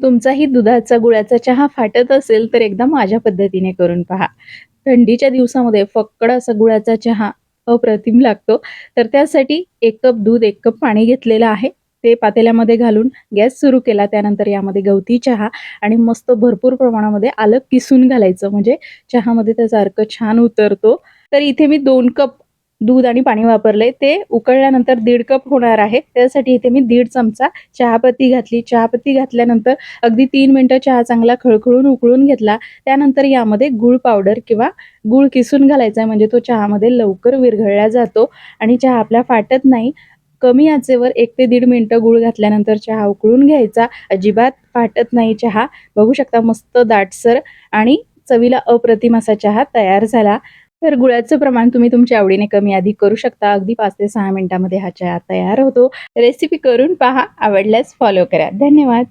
तुमचाही दुधाचा गुळाचा चहा फाटत असेल तर एकदा माझ्या पद्धतीने करून पहा. थंडीच्या दिवसामध्ये फक्कड असा गुळाचा चहा अप्रतिम लागतो. तर त्यासाठी एक कप दूध एक कप पाणी घेतलेलं आहे. ते पातेल्यामध्ये घालून गॅस सुरू केला. त्यानंतर यामध्ये गवती चहा आणि मस्त भरपूर प्रमाणामध्ये आलं किसून घालायचं. म्हणजे चहामध्ये त्याचा अर्क छान उतरतो. तर इथे मी दोन कप दूध आणि पाणी वापरले ते उकळल्यानंतर दीड कप होणार आहे. त्यासाठी इथे मी दीड चमचा चहापत्ती घातली. चहापत्ती घातल्यानंतर अगदी तीन मिनटं चहा चांगला खळखळून उकळून घेतला. त्यानंतर यामध्ये गुळ पावडर किंवा गुळ किसून घालायचा आहे. म्हणजे तो चहामध्ये लवकर विरघळला जातो आणि चहा आपला फाटत नाही. कमी आचेवर एक ते दीड मिनटं गुळ घातल्यानंतर चहा उकळून घ्यायचा. अजिबात फाटत नाही चहा. बघू शकता मस्त दाटसर आणि चवीला अप्रतिम असा चहा तयार झाला. तर गुळाचं प्रमाण तुम्ही तुमच्या आवडीने कमी अधिक करू शकता. अगदी पाच ते सहा मिनिटामध्ये हा चहा तयार होतो. रेसिपी करून पहा. आवडल्यास फॉलो करा. धन्यवाद.